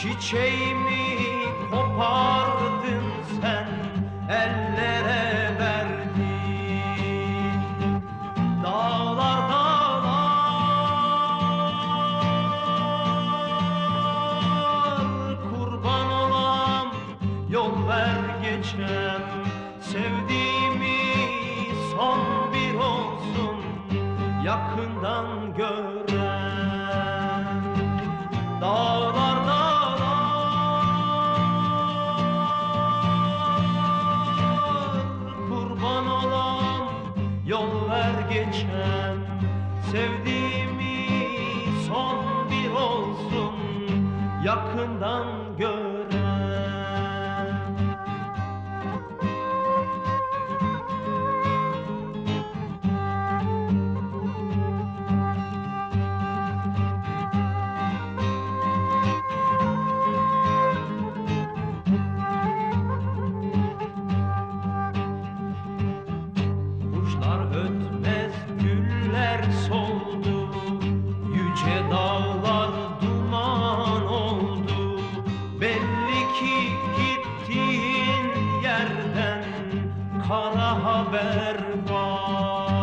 Sevdiğimi kopardın sen ellere verdin. Dağlar dağlar kurban olam yol ver geçem Sevdiğimi son bir olsun yakından gören yol ver geçem Sevdiğimi son bir olsun yakından gören kara haber var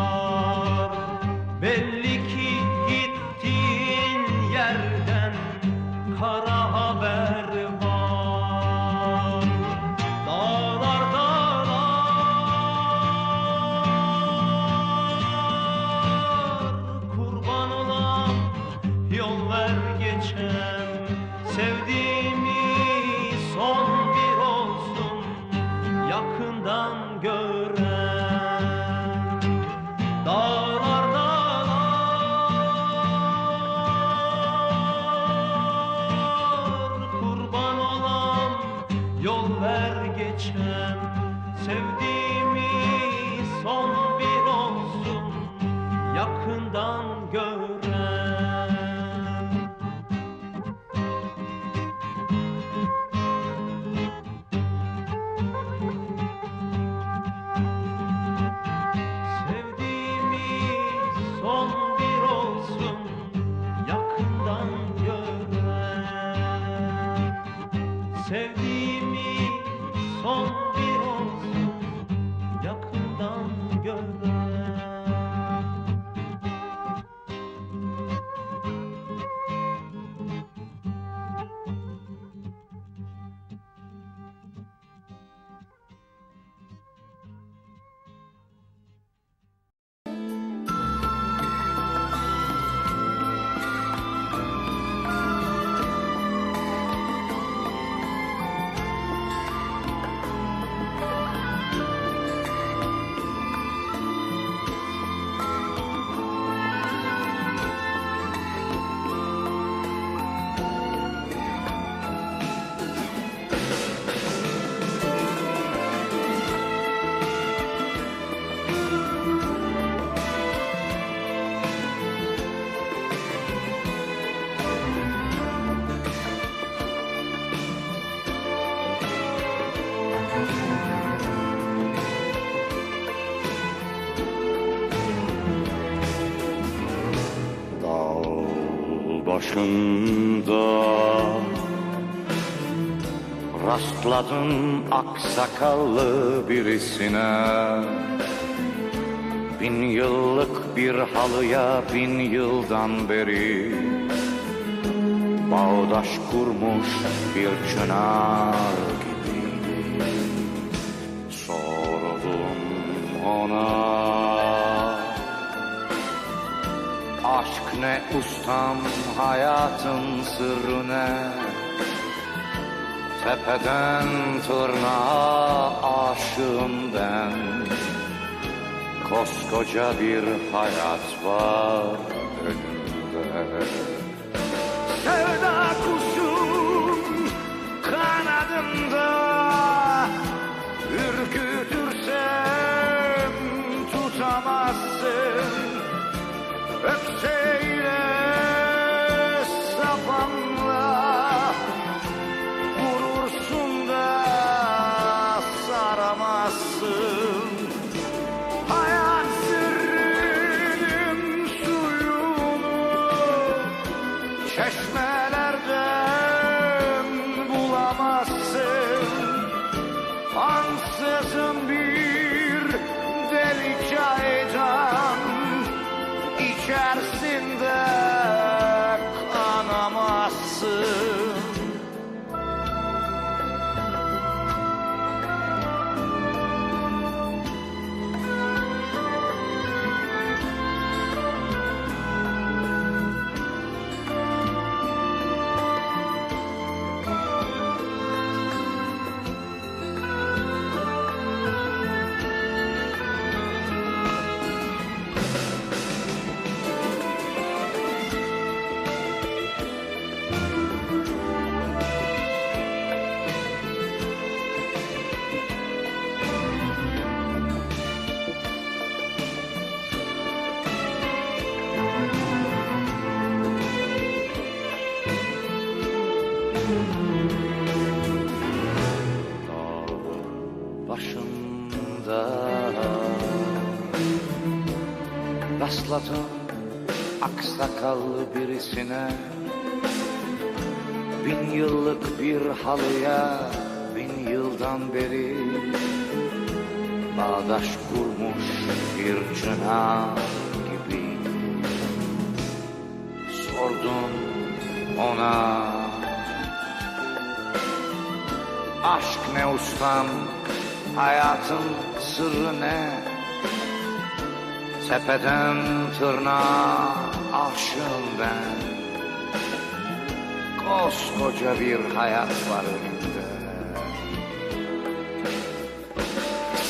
yol ver geçem Sevdiğimi son bir olsun. Yakından gören başında. Rastladım aksakallı birisine. Bin yıllık bir halıya bin yıldan beri. Bağdaş kurmuş bir çınar gibi Sordum ona Aşk ne ustam hayatın sırrı ne Tepeden tırnağa aşığım ben. Koskoca bir hayat var önümde. Sevda kuşum Rastladım aksakallı birisine Bin yıllık bir halıya bin yıldan beri Bağdaş kurmuş bir çınar gibi Sordum ona Aşk ne ustam, hayatın sırrı ne? Tepeden tırnağa aşığım ben. Koskoca bir hayat var önümde.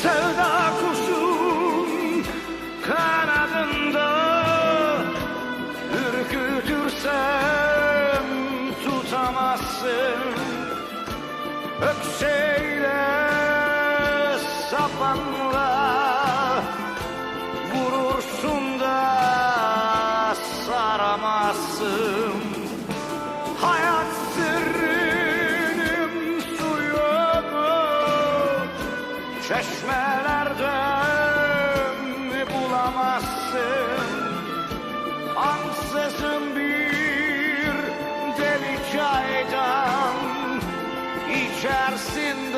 Sevda kuşum kanadında Ürkütürsem tutamazsın. Ökseyle Çeşmelerden bulamazsın? Ansızın bir deli içerisinde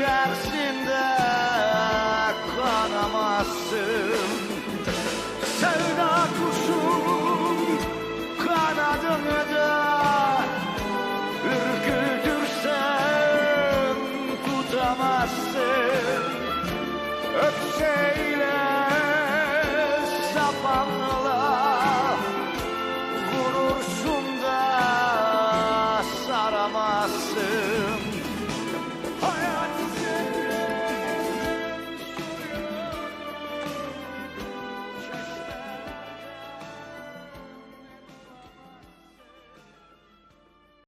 içerisinde kanamazsın.